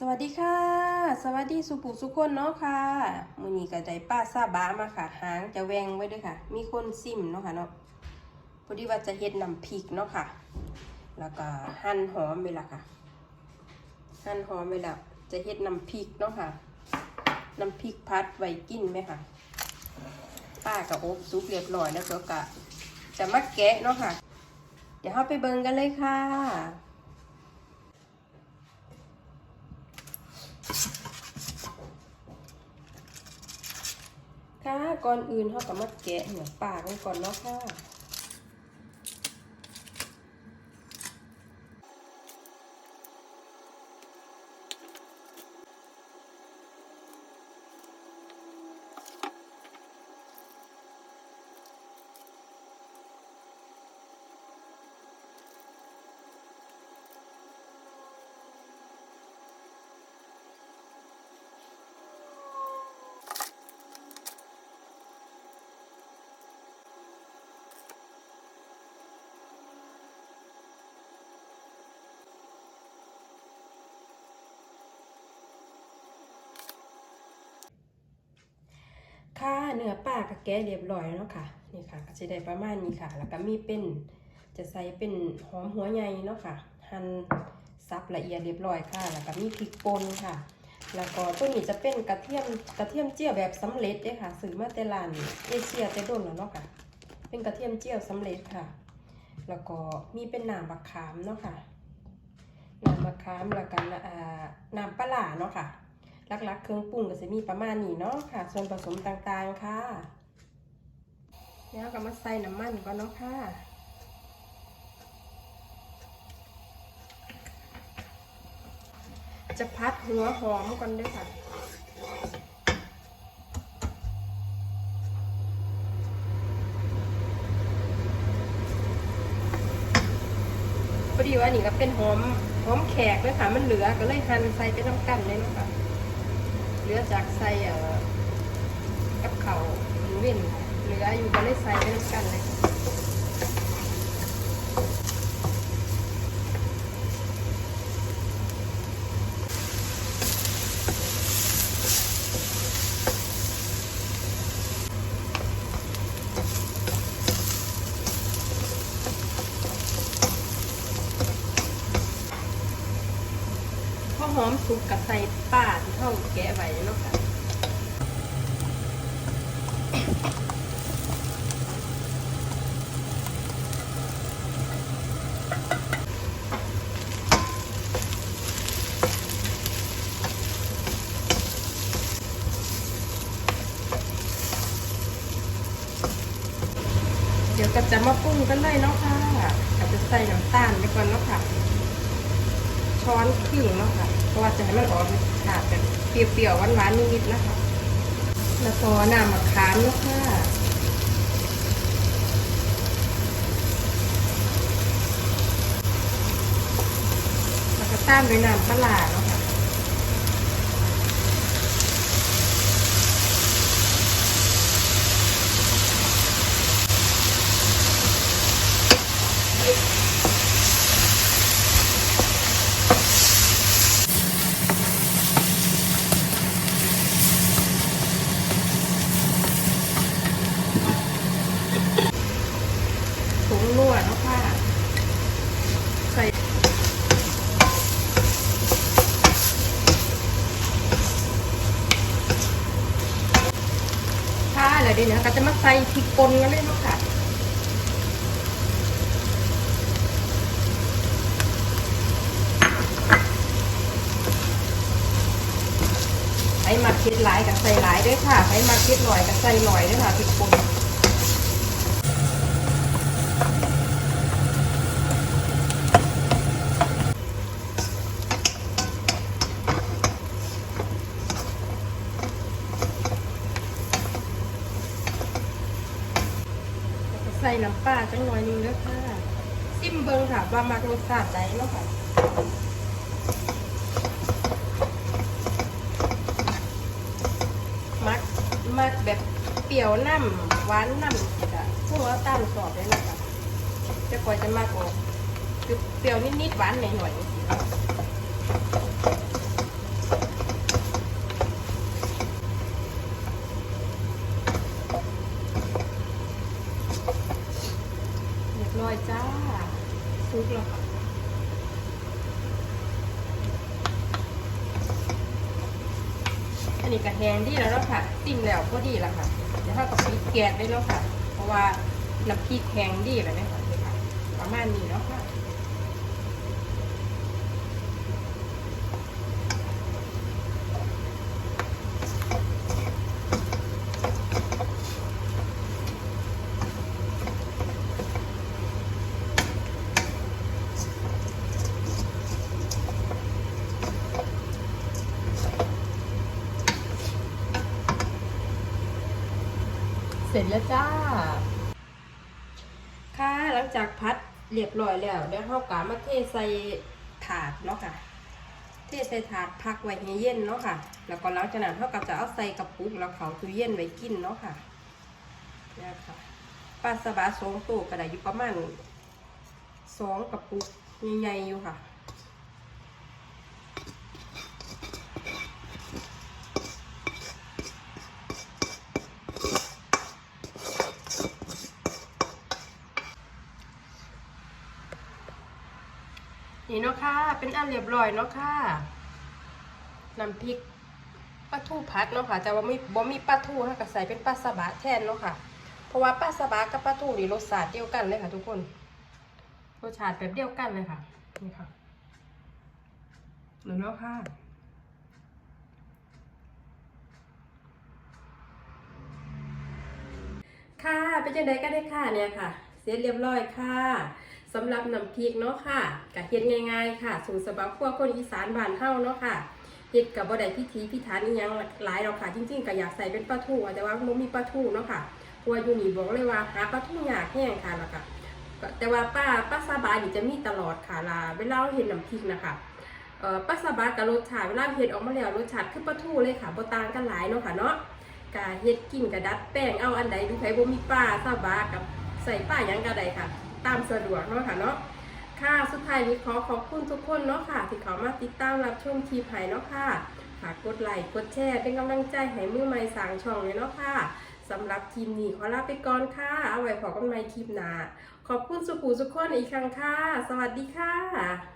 สวัสดีค่ะ สวัสดีสุปุสุคนเนาะค่ะมือนี้ก็ได้ป้าซาบะมาค่ะ หางจะแวงไว้ด้วยค่ะ มีคนซิมเนาะค่ะเนาะพอดีว่าจะเฮ็ดน้ำพริกเนาะค่ะ แล้วก็หั่นหอมไปละค่ะ หั่นหอมไปล้วจะเฮ็ดน้ำพริกเนาะค่ะ น้ำพริกพัดไว้กินไหมค่ะ ป้ากับอบซุปเรียบร้อยแล้วก็กะจะมาแกะเนาะค่ะ เดี๋ยวเราไปเบิ่งกันเลยค่ะ ค่ะก่อนอื่นเขาก็มาแกะเนื้อปลากันก่อนเนาะค่ะ ค่ะเนื้อปลาก็แกะเรียบร้อยแล้วเนาะค่ะนี่ค่ะก็จะได้ประมาณนี้ค่ะ แล้วก็มีเป็นจะใส่เป็นหอมหัวใหญ่เนาะค่ะหั่นซับละเอียดเรียบร้อยค่ะ แล้วก็มีพริกป่นค่ะ แล้วก็ตัวนี้จะเป็นกระเทียมกระเทียมเจียวแบบสำเร็จเด้ค่ะซื้อมาแต่ร้านเอเชียแต่โดนแล้วเนาะค่ะ เป็นกระเทียมเจียวสำเร็จค่ะ แล้วก็มีเป็นน้ำมะขามเนาะค่ะน้ำมะขามแล้วก็อ่าน้ำปลาร้าเนาะค่ะ ลักๆ เครื่องปรุงก็จะมีประมาณนี้เนาะค่ะ ส่วนผสมต่างๆค่ะแล้วก็มาใส่น้ำมันก่อนเนาะค่ะจะพัดหัวหอมก่อนด้วยค่ะ พอดีว่านี่ก็เป็นหอมหอมแขกเลยค่ะ มันเหลือก็เลยหั่นใส่เป็นน้ำกันเลยเนาะค่ะ เหลือจากใส่กับเขาหรือเว้นเหลืออยู่ก็เลยใส่ไปน้ำกันเลย หอมสุกกับใส่ป้าที่เข้าแกะไว้เนาะค่ะเดี๋ยวก็จะมาปรุงกันเลยเนาะค่ะก็จะใส่น้ำตาลไปก่อนเนาะค่ะช้อนครึ่งเนาะค่ะ เพราะว่าจะให้มันออกรสชาติแบบเปรี้ยวๆหวานๆนิดๆนะคะ แล้วก็น้ำมะขามนะคะแล้วก็ตามด้วยน้ำปลาเนาะค่ะ ผงนัวเนาะค่ะ ใส่ค่ะแล้วเดี๋ยวนี้ก็จะมาใส่พริกป่นกันเลยเนาะค่ะไอ้มาคิดหลายกับใส่หลายด้วยค่ะไอ้มาคิดหน่อยกับใส่หน่อยด้วยค่ะพริกป่น แล้วก็ใส่น้ำปลาจังหน่อยหนึงเด้อค่ะซิมเบิงค่ะว่ามักรสชาติใดเนาะค่ะมักมักแบบเปรี้ยวน้ำหวานน้ำจ้ะพวกว่าตามสอบเลยนะคะจะคอยจะมากออกคือเปรี้ยวนิดๆหวานหน่อยๆ อยจ้าซุกแล้วค่ะอันนี้ก็แห้งดีแล้วเนาะค่ะติ่มแล้วก็ดีแล้วค่ะเดี๋ถ้ากับพริกแกงได้แล้วค่ะ เพราะว่าน้ำพริกแห้งดีแบบนี้ค่ะประมาณนี้แล้วค่ะ เสร็จแล้วจ้า ค่ะหลังจากพัดเรียบร้อยแล้วเดี๋ยวเรากามาเทใส่ถาดเนาะค่ะ เทใส่ถาดพักไว้ให้เย็นเนาะค่ะ แล้วก็หลังจากนั้นเราก็จะเอาใส่กระปุกแล้วเขาตู้เย็นไว้กินเนาะค่ะนี่ค่ะปลาสบาสองตัวก็ได้อยู่ประมาณสองกระปุกใหญ่ๆอยู่ค่ะ นี่เนาะค่ะ เป็นอันเรียบร้อยเนาะค่ะน้ำพริกปลาทูพัดเนาะค่ะ แต่ว่าไม่บ่มีปลาทูค่ะก็ใส่เป็นปลาสบะแทนเนาะค่ะ เพราะว่าปลาสบะกับปลาทูนี่รสชาติเดียวกันเลยค่ะ ทุกคนรสชาติแบบเดียวกันเลยค่ะนี่ค่ะเนาะค่ะค่ะเป็นยังไงกันได้ค่ะเนี่ยค่ะ เสร็จเรียบร้อยค่ะ สำหรับน้ำพริกเนาะค่ะกะเฮ็ดง่ายๆค่ะ สูตรสำหรับพวกคนอีสานบ้านเฮาเนาะค่ะเฮ็ดกับบ่ได้พิธีพิถันอีหยังหลายหรอกค่ะ จริงๆก็อยากใส่เป็นปลาทูแต่ว่าบ่มีปลาทูเนาะค่ะเพราะว่าอยู่นี่บอกเลยว่าหาปลาทูยากแห้งค่ะแล้วก็แต่ว่าป้าป้าซาบานี่จะมีตลอดค่ะลาเวลาเราเฮ็ดน้ำพริกนะคะป้าซาบายกับรสชาติเวลาเฮ็ดออกมาแล้วรสชาติคือปลาทูเลยค่ะบ่ต่างกันหลายเนาะค่ะเนาะกะเฮ็ดกินกะดัดแป้งเอาอันใดดูไผบ่มีป้าซาบายกับใส่ป้ายังกะใดค่ะ ตามสะดวกเนาะค่ะเนาะค่ะสุดท้ายนี้ขอขอบคุณทุกคนเนาะค่ะ ที่เขามาติดตามรับชมคลิปให้เนาะค่ะฝากกดไลค์กดแชร์เป็นกำลังใจให้มือใหม่สางช่องเลยเนาะค่ะสำหรับทีมนี้ขอลาไปก่อนค่ะเอาไว้พบกันใหม่คลิปหน้าขอบคุณสุขุสุขคนอีกครั้งค่ะ สวัสดีค่ะ